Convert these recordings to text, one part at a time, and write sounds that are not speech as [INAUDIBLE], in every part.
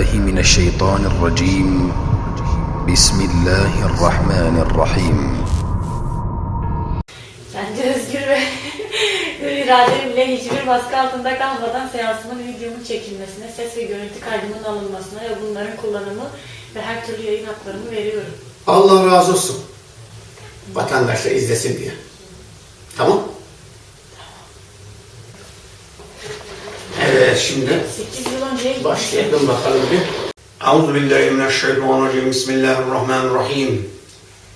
أعوذ بالله من الشيطان الرجيم بسم الله الرحمن الرحيم Bence özgür ve [LAUGHS] hür irademle hiçbir baskı altında kalmadan seansımın videomun çekilmesine, ses ve görüntü kaydımın alınmasına ve bunların kullanımı ve her türlü yayın haklarımı veriyorum. Allah razı olsun. Vatandaşlar izlesin diye. Tamam? Şimdi 8 yıl önceye başlayalım bakalım bir. Euzu billahi mineşşeytanirracim. Bismillahirrahmanirrahim.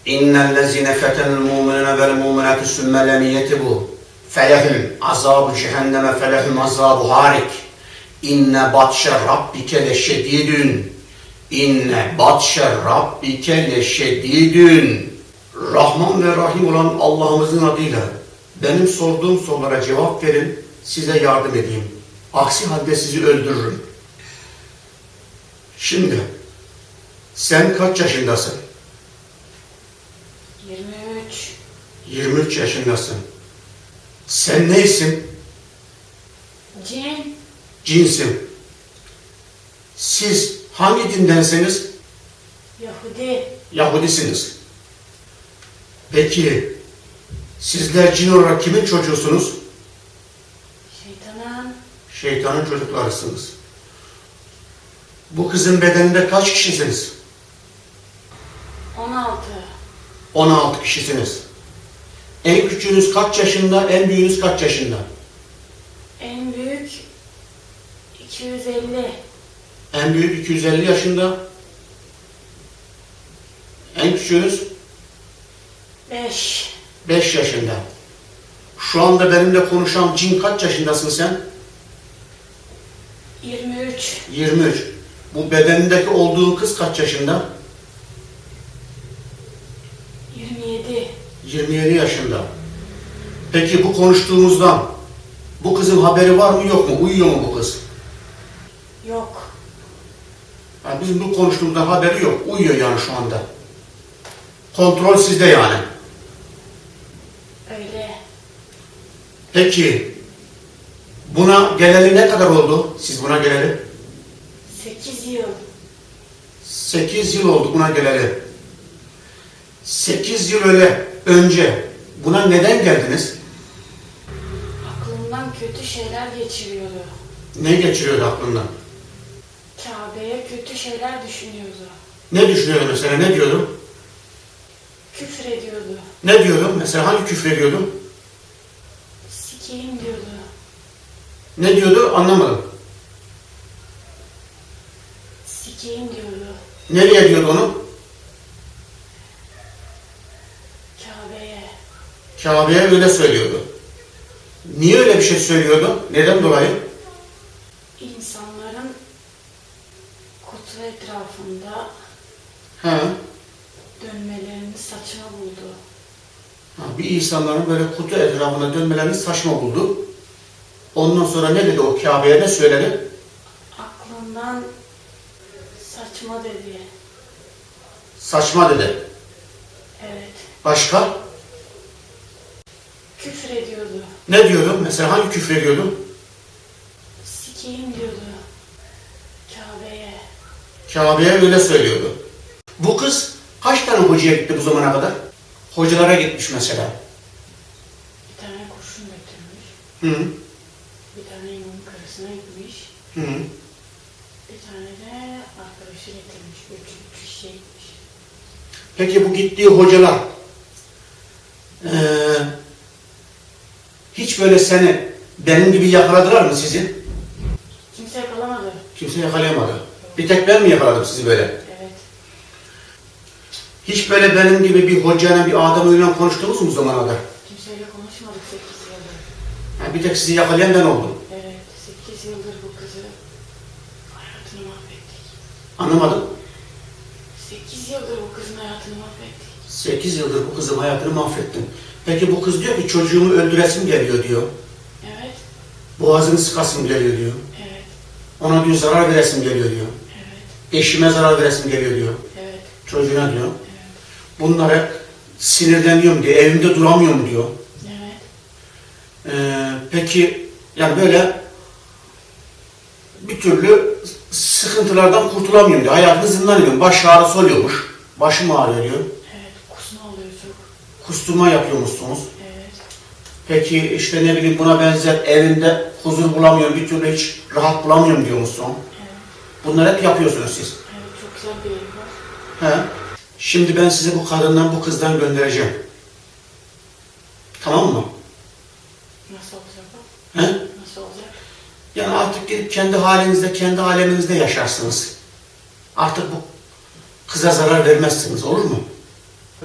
İnnellezine fetenel mu'minine vel mu'minati sümme lem yetibu. Felehum azabu cehenneme felehum azabu harik. İnne batşe rabbike leşedidün. İnne batşe rabbike leşedidün. Rahman ve Rahim olan Allah'ımızın adıyla benim sorduğum sorulara cevap verin, size yardım edeyim. Aksi halde sizi öldürürüm. Şimdi sen kaç yaşındasın? 23. 23 yaşındasın. Sen neysin? Cin. Cinsin. Siz hangi dindensiniz? Yahudi. Yahudisiniz. Peki sizler cin olarak kimin çocuğusunuz? Şeytanın. Çocuklarısınız. Bu kızın bedeninde kaç kişisiniz? 16. 16 kişisiniz. En küçüğünüz kaç yaşında, en büyüğünüz kaç yaşında? En büyük 250. En büyük 250 yaşında. En küçüğünüz 5. 5 yaşında. Şu anda benimle konuşan cin kaç yaşındasın sen? 23. 23. Bu bedenindeki olduğun kız kaç yaşında? 27. 27 yaşında. Peki bu konuştuğumuzdan bu kızın haberi var mı yok mu? Uyuyor mu bu kız? Yok. Yani bizim bu konuştuğumuzdan haberi yok. Uyuyor yani şu anda. Kontrol sizde yani. Öyle. Peki buna geleli ne kadar oldu? Siz buna geleli? 8 yıl. 8 yıl oldu buna geleli. 8 yıl öyle önce buna neden geldiniz? Aklımdan kötü şeyler geçiriyordu. Ne geçiriyordu aklından? Kabe'ye kötü şeyler düşünüyordu. Ne düşünüyordu mesela? Ne diyordu? Küfür ediyordu. Ne diyordu? Mesela hangi küfür ediyordu? Sikeyim diyordu. Ne diyordu? Anlamadım. Sikeyim diyordu. Nereye diyordu onu? Kabe'ye. Kabe'ye öyle söylüyordu. Niye öyle bir şey söylüyordu? Neden dolayı? İnsanların kutu etrafında Ha, dönmelerini saçma buldu. ha, bir insanların böyle kutu etrafında dönmelerini saçma buldu. Ondan sonra ne dedi o Kabe'ye ne söyledi? Aklından saçma dedi. Saçma dedi. Evet. Başka? Küfür ediyordu. Ne diyordu? Mesela hangi küfür ediyordu? Sikeyim diyordu. Kabe'ye. Kabe'ye öyle söylüyordu. Bu kız kaç tane hocaya gitti bu zamana kadar? Hocalara gitmiş mesela. Bir tane kurşun götürmüş. Hı, Bir tane imamın karısına gitmiş. hı. Bir tane de arkadaşı getirmiş. Üç, kişiye gitmiş. Peki bu gittiği hocalar eee, hiç böyle seni benim gibi yakaladılar mı sizi? Kimse yakalamadı. Kimse yakalayamadı. Bir tek ben mi yakaladım sizi böyle? Evet. Hiç böyle benim gibi bir hocayla bir adamıyla konuştunuz mu bu zamana kadar? Kimseyle konuşmadık 8 yıldır. Yani bir tek sizi yakalayan ben oldum. Evet. 8 yıldır bu kızı hayatını mahvettik. Anlamadım. 8 yıldır bu kızın hayatını mahvettik. 8 yıldır bu kızın hayatını mahvettim. Peki bu kız diyor ki çocuğumu öldüresim geliyor diyor. Evet. Boğazını sıkasım geliyor diyor. Evet. Ona diyor zarar veresim geliyor diyor. Evet. Eşime zarar veresim geliyor diyor. Evet. Çocuğuna diyor. Bunlara sinirleniyorum diyor. Evimde duramıyorum diyor. Evet. Ee, peki yani böyle bir türlü sıkıntılardan kurtulamıyorum diyor. Hayatını zindan ediyorum. Baş ağrısı oluyormuş. Başım ağrıyor diyor. Evet, kusma oluyor çok. Kusturma yapıyormuşsunuz. Evet. Peki işte ne bileyim buna benzer evimde huzur bulamıyorum, bir türlü hiç rahat bulamıyorum diyormuşsun. Evet. Bunları hep yapıyorsunuz siz. Evet, çok güzel bir ev var. He. Şimdi ben sizi bu kadından, bu kızdan göndereceğim. Tamam mı? Olacak? Yani artık gidip kendi halinizde, kendi aleminizde yaşarsınız. Artık bu kıza zarar vermezsiniz, olur mu?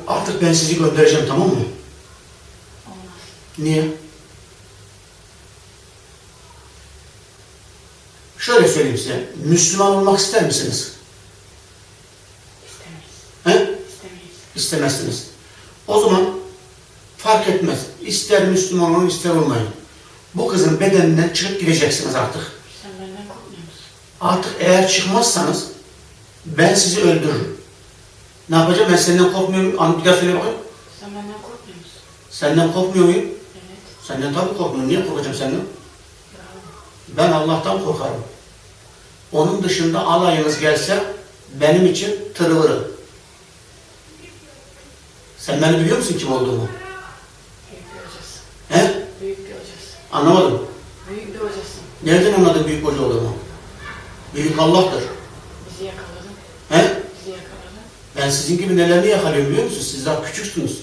Artık ben sizi göndereceğim, tamam mı? Olmaz. Niye? Şöyle söyleyeyim size, Müslüman olmak ister misiniz? İstemeyiz. He? İstemeyiz. İstemezsiniz. O zaman fark etmez. İster Müslüman olun, ister olmayın. Bu kızın bedeninden çıkıp gideceksiniz artık. Sen benden korkmuyor musun? Artık eğer çıkmazsanız ben sizi öldürürüm. Ne yapacağım? Ben senden korkmuyorum. An- Bir daha söyle bakayım. Sen benden korkmuyor musun? Senden korkmuyor muyum? Evet. Senden tabii korkmuyorum. Niye korkacağım senden? Bravo. Ben Allah'tan korkarım. Onun dışında alayınız gelse benim için tırvırı. Sen beni biliyor musun kim olduğumu? Büyük bir hocasın. He? Büyük bir hocasın. Anlamadım. Büyük bir hocasın. Nereden anladın büyük hoca olduğumu? Büyük Allah'tır. Bizi yakaladın. He? Bizi yakaladın. Ben sizin gibi nelerini yakalıyorum biliyor musunuz? Siz daha küçüksünüz.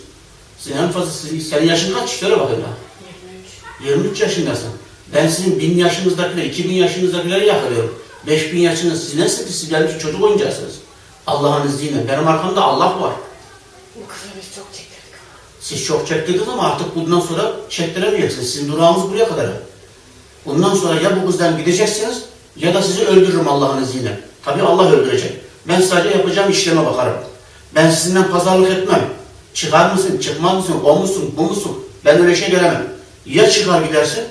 Sizin en fazla sizin, senin yaşın kaç? Söyle bakayım daha. 23. 23 yaşındasın. Ben sizin bin yaşınızdakileri, 2000 yaşınızdakileri yakalıyorum. 5000 yaşınız siz nesiniz? Siz gelmiş çocuk oyuncaksınız. Allah'ın izniyle. Benim arkamda Allah var. Bu kıza biz çok çektirdik ama. Siz çok çektirdiniz ama artık bundan sonra çektiremeyeceksiniz. Sizin durağınız buraya kadar. Bundan sonra ya bu kızdan gideceksiniz ya da sizi öldürürüm Allah'ın izniyle. Tabii Allah öldürecek. Ben sadece yapacağım işleme bakarım. Ben sizinle pazarlık etmem. Çıkar mısın, çıkmaz mısın, o musun, bu musun? Ben öyle şey gelemem. Ya çıkar gidersin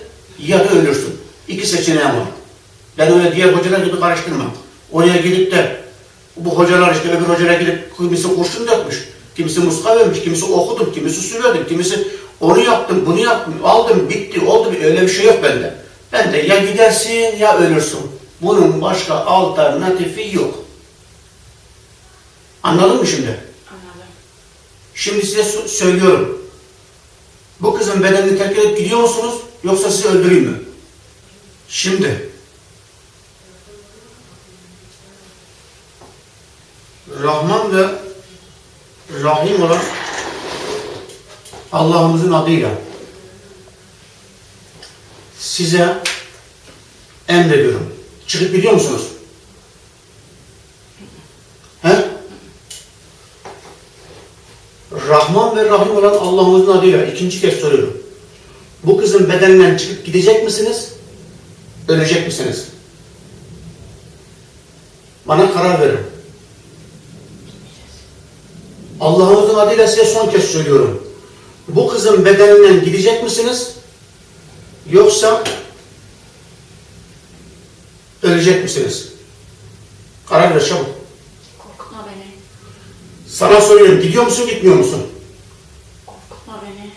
ya da ölürsün. İki seçeneğim var. Ben öyle diğer hocalar gibi karıştırmam. Oraya gidip de bu hocalar işte öbür hocalara gidip kimisi kurşun dökmüş, kimisi muska vermiş, kimisi okudum, kimisi su verdim, kimisi onu yaptım, bunu yaptım, aldım, bitti, oldu. Öyle bir şey yok bende. Bende ya gidersin ya ölürsün. Bunun başka alternatifi yok. Anladın mı şimdi? Anladım. Şimdi size söylüyorum. Bu kızın bedenini terk edip gidiyor musunuz yoksa sizi öldüreyim mi? Şimdi Rahman ve Rahim olan Allah'ımızın adıyla size emrediyorum. Çıkıp gidiyor musunuz? He? Rahman ve Rahim olan Allah'ımızın adıyla ikinci kez soruyorum. Bu kızın bedeninden çıkıp gidecek misiniz? Ölecek misiniz? Bana karar verin. Allah'ımızın adıyla size son kez söylüyorum. Bu kızın bedeninden gidecek misiniz? Yoksa ölecek misiniz? Karar ver çabuk. Korkutma beni. Sana soruyorum gidiyor musun gitmiyor musun? Korkutma beni.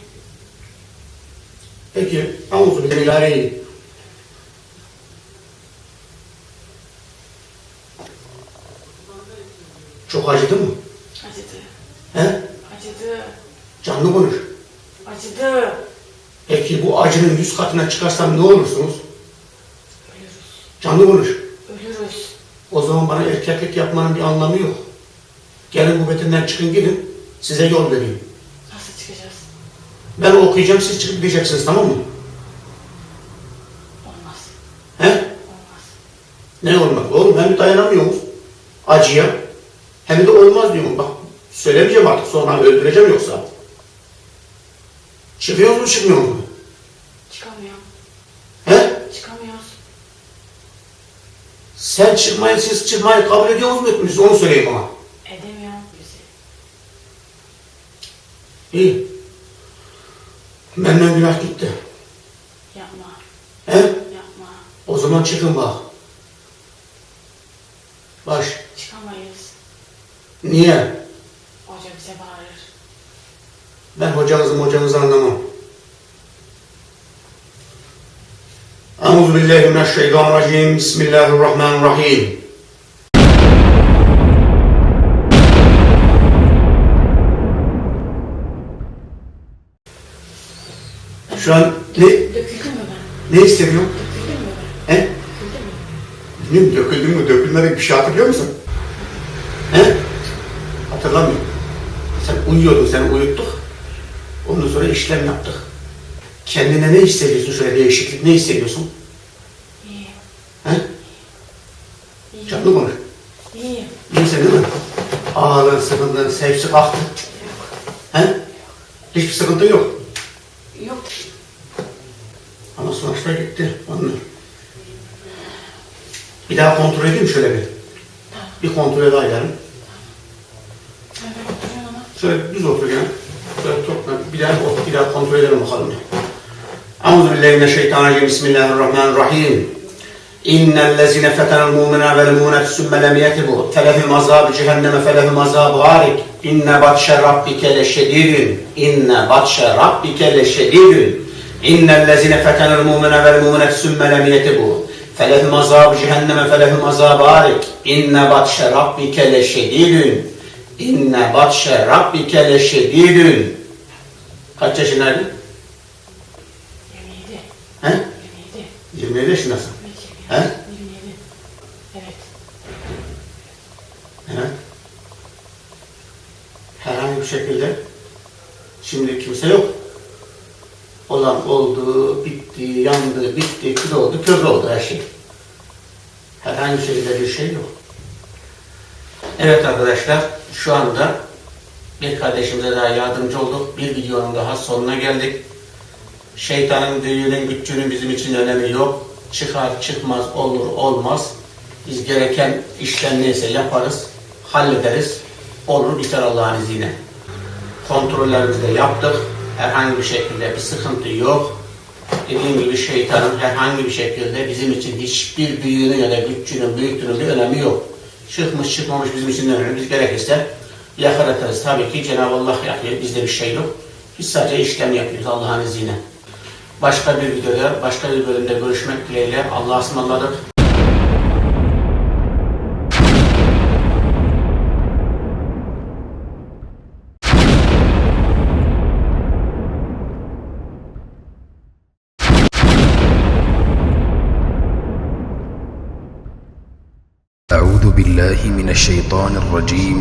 Peki, Euzu billahi Çok acıdı mı? Acıdı. He? Acıdı. Canlı konuş. Acıdı. Peki bu acının yüz katına çıkarsam ne olursunuz? Ölürüz. Canlı konuş. Ölürüz. O zaman bana erkeklik yapmanın bir anlamı yok. Gelin bu bedenden çıkın gidin, size yol vereyim. Nasıl çıkacağız? Ben okuyacağım, siz çıkıp gideceksiniz tamam mı? Olmaz. He? Olmaz. Ne olmaz? Oğlum hem dayanamıyoruz acıya hem de olmaz diyorum. Söylemeyeceğim artık sonra öldüreceğim yoksa. Çıkıyor mu çıkmıyor mu? Çıkamıyor. He? Çıkamıyoruz. Sen çıkmayı siz çıkmayı kabul ediyor musunuz etmiyorsunuz? Onu söyleyin bana. Edemiyor bizi. İyi. Benden günah gitti. Yapma. He? Yapma. O zaman çıkın bak. Baş. Çıkamayız. Niye? hocanızı hocanızı anlamam. Euzubillahimineşşeytanirracim. Bismillahirrahmanirrahim. Şu an ne? Ne hissediyorum? He? Bilmiyorum döküldün mü dökülmemek bir şey hatırlıyor musun? He? Hatırlamıyorum. Sen uyuyordun, seni uyuttuk. Ondan sonra işlem yaptık. Kendine ne hissediyorsun şöyle değişiklik, ne hissediyorsun? İyiyim. He? İyiyim. Canlı konuş. İyiyim. İyisin değil mi? Ağrın, sıkıntın, sevsi kalktı. He? Hiçbir sıkıntı yok. Yok. Ama sonuçta gitti. Onlar. Bir daha kontrol edeyim şöyle bir. Bir kontrol daha ama. Şöyle düz otur gene. Şöyle topla. Daha, bir daha kontrol edelim bakalım. Euzu billahi mineşşeytanirracim. Bismillahirrahmanirrahim. İnnellezine fetenel mu'mina vel mu'minat sümme lem yetibu felehum azab cehenneme felehum azab garik. İnne batşe rabbike leşedidün. İnne batşe rabbike leşedidün. İnnellezine fetenel mu'mina vel mu'minat sümme lem yetibu felehum azab cehenneme felehum azab garik. İnne batşe rabbike leşedidün. İnne batşe rabbike leşedidün. Kaç yaşındaydın? 27. He? 27. 27 yaşındasın. He? 27. Evet. Evet. Herhangi bir şekilde şimdi kimse yok. Olan oldu, bitti, yandı, bitti, kül oldu, kör oldu her şey. Herhangi bir şekilde bir şey yok. Evet arkadaşlar, şu anda bir kardeşimize daha yardımcı olduk. Bir videonun daha sonuna geldik. Şeytanın büyüğünün, güçlüğünün bizim için önemi yok. Çıkar, çıkmaz, olur, olmaz. Biz gereken işlem neyse yaparız, hallederiz. Olur, biter Allah'ın izniyle. Kontrollerimizi de yaptık. Herhangi bir şekilde bir sıkıntı yok. Dediğim gibi şeytanın herhangi bir şekilde bizim için hiçbir büyüğünün ya da güçlüğünün, büyüklüğünün bir önemi yok. Çıkmış çıkmamış bizim için önemli. Biz gerekirse yakaratırız. Tabii ki Cenab-ı Allah yapıyor. Bizde bir şey yok. Biz sadece işlem yapıyoruz Allah'ın izniyle. Başka bir videoda, başka bir bölümde görüşmek dileğiyle. Allah'a ısmarladık. أعوذ بالله من الشيطان الرجيم